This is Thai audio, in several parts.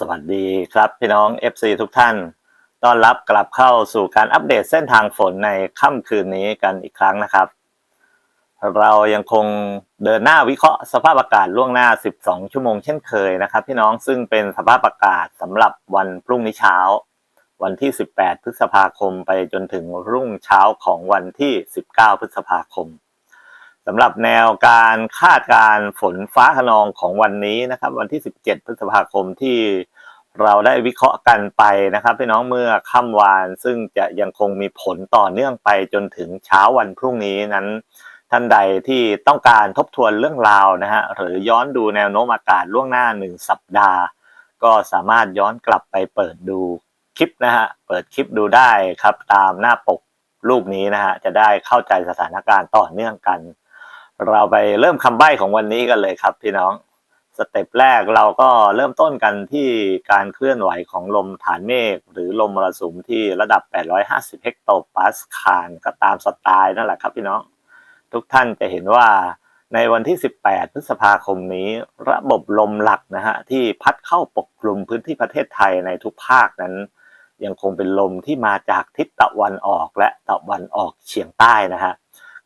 สวัสดีครับพี่น้อง FC ทุกท่าน ต้อนรับกลับเข้าสู่การอัปเดตเส้นทางฝนในค่ำคืนนี้กันอีกครั้งนะครับ เรายังคงเดินหน้าวิเคราะห์สภาพอากาศล่วงหน้า 12 ชั่วโมงเช่นเคยนะครับ พี่น้องซึ่งเป็นสภาพอากาศสำหรับวันพรุ่งนี้เช้า วันที่ 18 พฤษภาคมไปจนถึงรุ่งเช้าของวันที่ 19 พฤษภาคมสำหรับแนวการคาดการฝนฟ้าขนองของวันนี้นะครับ วันที่ 17 พฤษภาคมที่ เราได้วิเคราะห์กันไปนะครับพี่น้องเมื่อค่ำวานซึ่งจะยังคงมีผลต่อเนื่องไปจนถึงเช้าวันพรุ่งนี้นั้น ท่านใดที่ต้องการทบทวนเรื่องราวนะฮะหรือย้อนดูแนวโน้มอากาศล่วงหน้า1สัปดาห์ ก็สามารถย้อนกลับไปเปิดดูคลิปนะฮะเปิดคลิปดูได้ครับตามหน้าปกรูปนี้นะฮะจะได้เข้าใจสถานการณ์ต่อเนื่องกัน เราไปเริ่มคำใบ้ของวันนี้กันเลยครับพี่น้อง สเต็ปแรกเราก็เริ่มต้นกันที่การเคลื่อนไหวของลมฐานเมฆหรือลมมรสุมที่ระดับ 850 เฮกโตปาสคาลก็ตามสไตล์นั่นแหละครับพี่น้อง ทุกท่านจะเห็นว่าในวันที่ 18 พฤษภาคมนี้ ระบบลมหลักนะฮะที่พัดเข้าปกคลุมพื้นที่ประเทศไทยในทุกภาคนั้น ยังคงเป็นลมที่มาจากทิศตะวันออกและตะวันออกเฉียงใต้นะฮะ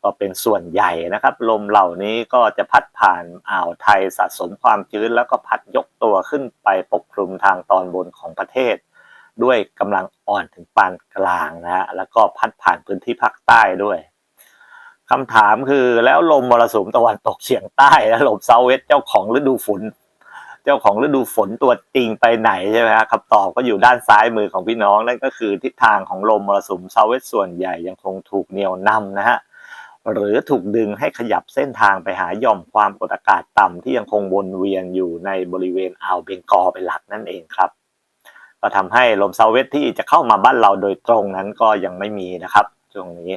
ก็เป็นส่วนใหญ่นะครับ ลมเหล่านี้ก็จะพัดผ่านอ่าวไทยสะสมความชื้น แล้วก็พัดยกตัวขึ้นไปปกคลุมทางตอนบนของประเทศ ด้วยกำลังอ่อนถึงปานกลางนะฮะแล้วก็พัดผ่านพื้นที่ภาคใต้ด้วยคำถามคือแล้วลมมรสุมตะวันตกเฉียงใต้และลมเซาเวสเจ้าของฤดูฝนเจ้าของฤดูฝนตัวจริงไปไหนใช่ไหมครับคำตอบก็อยู่ด้านซ้ายมือของพี่น้องนั่นก็คือทิศทางของลมมรสุมเซาเวสส่วนใหญ่ยังคงถูกเหนี่ยวนำนะฮะ หรือถูกดึงให้ขยับเส้นทางไปหาย่อมความกดอากาศต่ำที่ยังคงวนเวียนอยู่ในบริเวณอ่าวเบงกอเป็นหลักนั่นเองครับ ก็ทำให้ลมเซาเวสที่จะเข้ามาบ้านเราโดยตรงนั้นก็ยังไม่มีนะครับช่วงนี้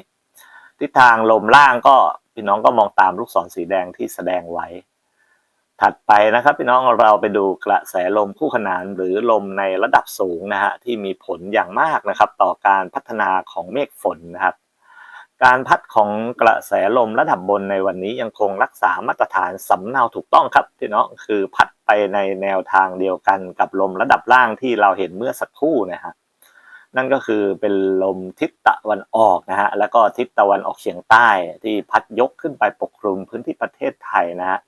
ทิศทางลมล่างก็พี่น้องก็มองตามลูกศรสีแดงที่แสดงไว้ ถัดไปนะครับพี่น้องเราไปดูกระแสลมคู่ขนานหรือลมในระดับสูงนะฮะที่มีผลอย่างมากนะครับ ต่อการพัฒนาของเมฆฝนนะครับ การพัดของกระแสลมระดับบนในวันนี้ยังคงรักษามาตรฐานสำเนาถูกต้องครับพี่น้องคือพัดไปในแนวทางเดียวกันกับลมระดับล่างที่เราเห็นเมื่อสักครู่นะฮะนั่นก็คือเป็นลมทิศตะวันออกนะฮะแล้วก็ทิศตะวันออกเฉียงใต้ที่พัดยกขึ้นไปปกคลุมพื้นที่ประเทศไทยนะฮะ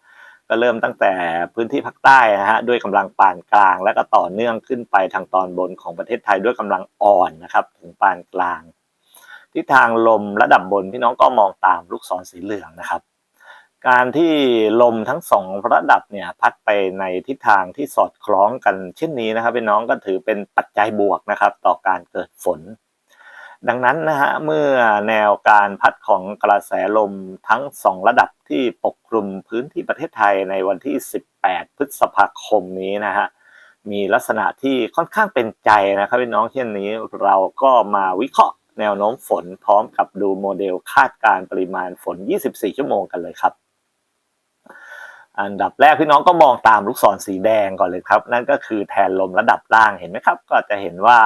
ก็เริ่มตั้งแต่พื้นที่ภาคใต้นะฮะด้วยกำลังปานกลาง แล้วก็ต่อเนื่องขึ้นไปทางตอนบนของประเทศไทยด้วยกำลังอ่อนนะครับถึงปานกลาง ทิศทางลมระดับบนพี่น้องก็มองตามลูกศรสีเหลืองนะครับ การที่ลมทั้งสองระดับเนี่ยพัดไปในทิศทางที่สอดคล้องกันเช่นนี้นะครับพี่น้องก็ถือเป็นปัจจัยบวกนะครับ ต่อการเกิดฝน ดังนั้นนะฮะเมื่อแนวการพัดของกระแสลมทั้งสองระดับที่ปกคลุมพื้นที่ประเทศไทยในวันที่ 18 พฤษภาคมนี้นะฮะมีลักษณะที่ค่อนข้างเป็นใจนะครับพี่น้องเช่นนี้เราก็มาวิเคราะห์ แนวโน้มฝนพร้อมกับดูโมเดลคาดการปริมาณฝน 24 ชั่วโมงกันเลยครับ อันดับแรกพี่น้องก็มองตามลูกศรสีแดงก่อนเลยครับ นั่นก็คือแทนลมระดับล่างเห็นไหมครับ ก็จะเห็นว่า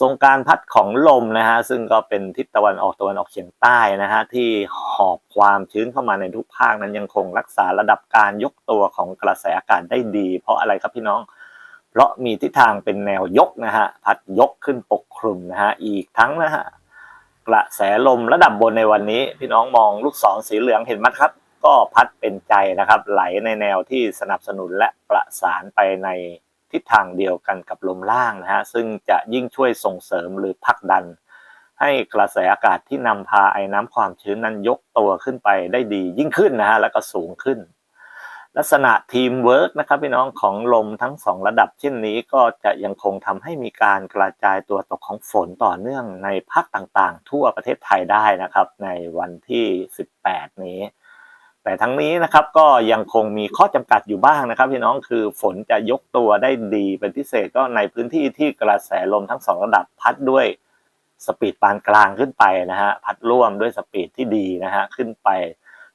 ทรงการพัดของลมนะฮะซึ่งก็เป็นทิศตะวันออกตะวันออกเฉียงใต้นะฮะที่หอบความชื้นเข้ามาในทุกภาคนั้นยังคงรักษาระดับการยกตัวของกระแสอากาศได้ดี เพราะอะไรครับพี่น้อง ราะมีทิศทางเป็นแนวยกนะฮะพัดยกขึ้นปกคลุมนะฮะอีกทั้งนะฮะกระแสลมระดับบนในวันนี้ พี่น้องมองลูกศรสีเหลืองเห็นไหมครับ ก็พัดเป็นใจนะครับ ไหลในแนวที่สนับสนุนและประสานไปในทิศทางเดียวกันกับลมล่างนะฮะซึ่งจะยิ่งช่วยส่งเสริมหรือผลักดัน ให้กระแสอากาศที่นำพาไอ้น้ำความชื้นนั้นยกตัวขึ้นไปได้ดียิ่งขึ้นนะฮะแล้วก็สูงขึ้น ลักษณะทีมเวิร์กนะครับพี่น้องของลมทั้งสองระดับเช่นนี้ก็จะยังคงทำให้มีการกระจายตัวตกของฝนต่อเนื่องในภาคต่างๆ ทั่วประเทศไทยได้นะครับ ในวันที่ 18 นี้ แต่ทั้งนี้นะครับก็ยังคงมีข้อจำกัดอยู่บ้างนะครับพี่น้องคือฝนจะยกตัวได้ดีเป็นพิเศษก็ในพื้นที่ที่กระแสลมทั้งสองระดับพัดด้วยสปีดปานกลางขึ้นไปนะฮะพัดร่วมด้วยสปีดที่ดีนะฮะขึ้นไป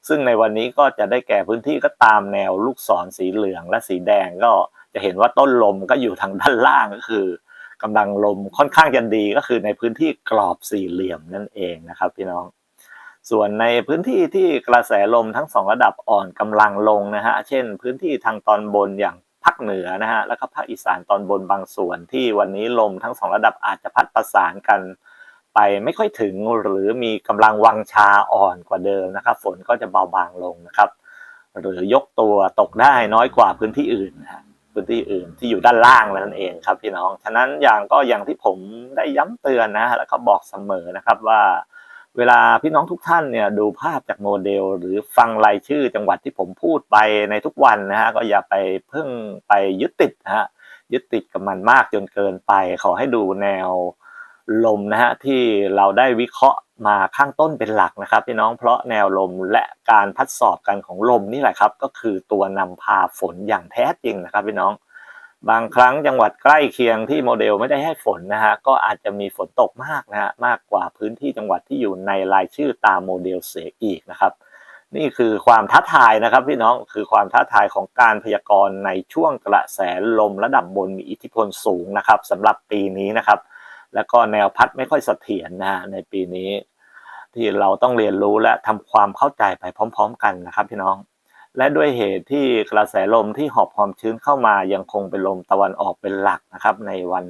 ซึ่งในวันนี้ก็จะได้แก่พื้นที่ก็ตามแนวลูกศรสีเหลืองและสีแดงก็จะเห็นว่าต้นลมก็อยู่ทางด้านล่างก็คือกำลังลมค่อนข้างจะดีก็คือในพื้นที่กรอบสี่เหลี่ยมนั่นเองนะครับพี่น้อง ส่วนในพื้นที่ที่กระแสลมทั้งสองระดับอ่อนกำลังลงนะฮะเช่น พื้นที่ทางตอนบนอย่างภาคเหนือนะฮะแล้วก็ภาคอีสานตอนบนบางส่วนที่วันนี้ลมทั้งสองระดับอาจจะพัดประสานกัน ไปไม่ค่อยถึงหรือมีกำลังวังชาอ่อนกว่าเดิมนะครับ ฝนก็จะเบาบางลงนะครับ หรือยกตัวตกได้น้อยกว่าพื้นที่อื่นนะพื้นที่อื่นที่อยู่ด้านล่างนั่นเองครับพี่น้อง ฉะนั้นอย่างก็อย่างที่ผมได้ย้ำเตือนนะฮะแล้วก็บอกเสมอนะครับว่า เวลาพี่น้องทุกท่านเนี่ยดูภาพจากโมเดล หรือฟังรายชื่อจังหวัดที่ผมพูดไปในทุกวันนะฮะก็อย่าไปเพิ่งไปยึดติดนะฮะยึดติดกับมันมากจนเกินไป ขอให้ดูแนว ลมนะฮะที่เราได้วิเคราะห์มาข้างต้นเป็นหลักนะครับพี่น้องเพราะแนวลมและการพัดสอบกันของลมนี่แหละครับ ก็คือตัวนำพาฝนอย่างแท้จริงนะครับพี่น้อง บางครั้งจังหวัดใกล้เคียงที่โมเดลไม่ได้ให้ฝนนะฮะก็อาจจะมีฝนตกมากนะฮะมากกว่าพื้นที่จังหวัดที่อยู่ในรายชื่อตามโมเดลเสียอีกนะครับ นี่คือความท้าทายนะครับพี่น้องคือความท้าทายของการพยากรณ์ในช่วงกระแสลมระดับบนมีอิทธิพลสูงนะครับสำหรับปีนี้นะครับ แล้วก็แนวพัดไม่ค่อยเสถียรนะฮะในปีนี้ ที่เราต้องเรียนรู้และทำความเข้าใจไปพร้อม ๆ กันนะครับพี่น้อง และด้วยเหตุที่กระแสลมที่หอบความชื้นเข้ามายังคงเป็นลมตะวันออกเป็นหลักนะครับ ในวัน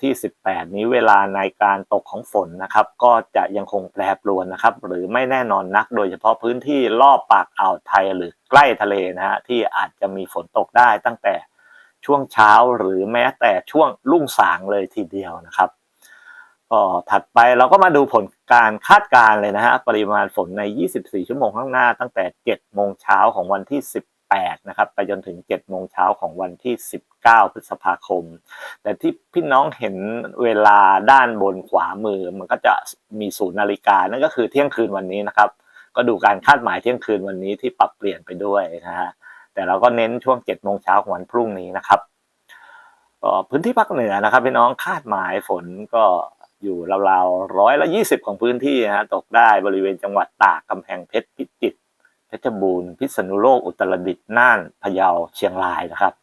ที่ 18 นี้เวลาในการตกของฝนนะครับ ก็จะยังคงแปรปรวนนะครับ หรือไม่แน่นอนนัก โดยเฉพาะพื้นที่รอบปากอ่าวไทยหรือใกล้ทะเลนะฮะที่อาจจะมีฝนตกได้ตั้งแต่ช่วงเช้าหรือแม้แต่ช่วงรุ่งสางเลยทีเดียวนะครับ ก็ถัดไปเราก็มาดูผลการคาดการณ์เลยนะฮะปริมาณฝนใน 24 ชั่วโมงข้างหน้า ตั้งแต่ 7 โมงเช้าของวันที่ 18 นะครับ ไปจนถึง 7 โมงเช้าของวันที่ 19 พฤษภาคม แต่ที่พี่น้องเห็นเวลาด้านบนขวามือ มันก็จะมีศูนย์นาฬิกา นั่นก็คือเที่ยงคืนวันนี้นะครับ ก็ดูการคาดหมายเที่ยงคืนวันนี้ที่ปรับเปลี่ยนไปด้วยนะฮะแต่เราก็เน้นช่วง 7 โมงเช้าของวันพรุ่งนี้นะครับก็พื้นที่ภาคเหนือนะครับพี่น้องคาดหมายฝนก็ อยู่ราวๆร้อยละยี่สิบของพื้นที่นะฮะตกได้บริเวณจังหวัดตากกำแพงเพชรพิจิตรเพชรบูรณ์พิษณุโลกอุตรดิตถ์น่านพะเยาเชียงรายนะครับ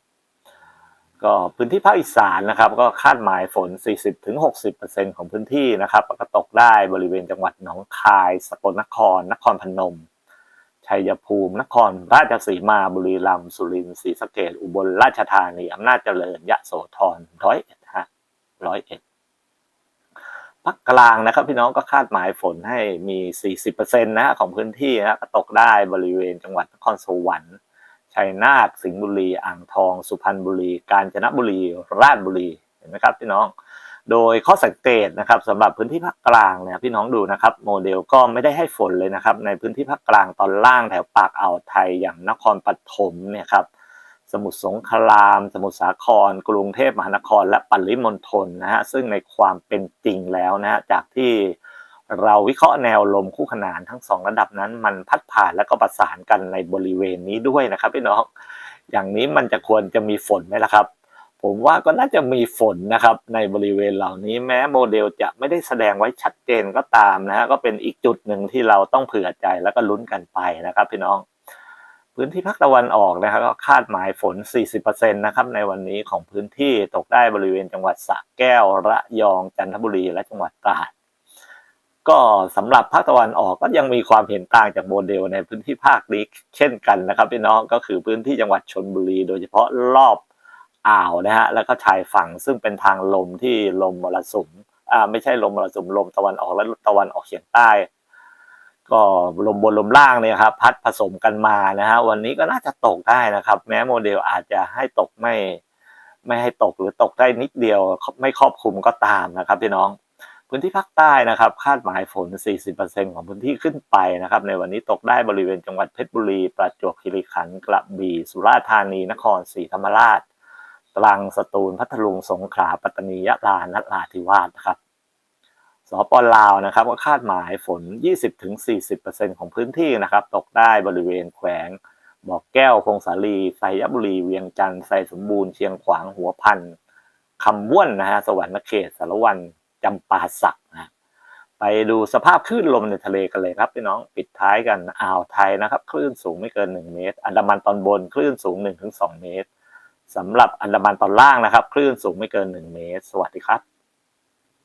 ก็พื้นที่ภาคอีสานนะครับ ก็คาดหมายฝน 40-60%ของพื้นที่นะครับก็ตกได้บริเวณจังหวัดหนองคาย สกลนคร นครพนมชัยภูมิ นครราชสีมาบุรีรัมย์สุรินทร์ศรีสะเกษอุบลราชธานีอำนาจเจริญยะโสธรร้อยเอ็ดฮะร้อยเอ็ด ภาคกลางนะครับ พี่น้องก็คาดหมายฝนให้มี 40%นะฮะของพื้นที่นะก็ตกได้บริเวณจังหวัดนครสวรรค์ชัยนาทสิงห์บุรี อ่างทอง สุพรรณบุรี กาญจนบุรี ราชบุรีเห็นไหมครับพี่น้อง โดยข้อสังเกตนะครับสำหรับพื้นที่ภาคกลางเนี่ยพี่น้องดูนะครับ โมเดลก็ไม่ได้ให้ฝนเลยนะครับ ในพื้นที่ภาคกลางตอนล่างแถวปากอ่าวไทยอย่างนครปฐมเนี่ยครับ สมุทรสงคราม สมุทรสาคร กรุงเทพมหานคร และปริมณฑลนะฮะซึ่งในความเป็นจริงแล้วนะฮะจากที่เราวิเคราะห์แนวลมคู่ขนานทั้งสองระดับนั้น มันพัดผ่านและก็ประสานกันในบริเวณนี้ด้วยนะครับพี่น้องอย่างนี้มันจะควรจะมีฝนไหมล่ะครับ ผมว่าก็น่าจะมีฝนนะครับในบริเวณเหล่านี้แม้โมเดลจะไม่ได้แสดงไว้ชัดเจนก็ตามนะฮะก็เป็นอีกจุดหนึ่งที่เราต้องเผื่อใจแล้วก็ลุ้นกันไปนะครับพี่น้อง พื้นที่ภาคตะวันออกนะครับก็คาดหมายฝน 40%นะครับในวันนี้ของพื้นที่ตกได้บริเวณจังหวัดสระแก้ว ระยอง จันทบุรี และจังหวัดตราด ก็สำหรับภาคตะวันออกก็ยังมีความเห็นต่างจากโมเดลในพื้นที่ภาคนี้เช่นกันนะครับพี่น้องก็คือพื้นที่จังหวัดชนบุรี โดยเฉพาะรอบอ่าวนะฮะแล้วก็ชายฝั่งซึ่งเป็นทางลมที่ลมมรสุมอ่าไม่ใช่ลมมรสุมลมตะวันออกและตะวันออกเฉียงใต้ ก็ลมบนลมล่างเนี่ยครับพัดผสมกันมานะฮะวันนี้ก็น่าจะตกได้นะครับ แม้โมเดลอาจจะให้ตกไม่ ไม่ให้ตกหรือตกได้นิดเดียวไม่ครอบคลุมก็ตามนะครับพี่น้องพื้นที่ภาคใต้นะครับ คาดหมายฝน 40%ของพื้นที่ขึ้นไปนะครับ ในวันนี้ตกได้บริเวณจังหวัดเพชรบุรี ประจวบคีรีขันธ์กระบี่สุราษฎร์ธานีนครศรีธรรมราช ตรังสตูลพัทลุงสงขลาปัตตานียะลานราธิวาสนะครับ สปลาวนะครับก็คาดหมายฝน 20-40%ของพื้นที่นะครับ ตกได้บริเวณแขวงบ่อแก้วคงสาลีไซยบุรี เวียงจันทร์ไซสมบูรณ์เชียงขวางหัวพันคำว่วนนะฮะสวรรณเขตสารวันจำปาสักนะไปดูสภาพคลื่นลมในทะเลกันเลยครับพี่น้องปิดท้ายกันอ่าวไทยนะครับ คลื่นสูงไม่เกิน 1 เมตร อันดามันตอนบนคลื่นสูง 1-2 เมตรสำหรับอันดามันตอนล่างนะครับ คลื่นสูงไม่เกิน 1 เมตร สวัสดีครับ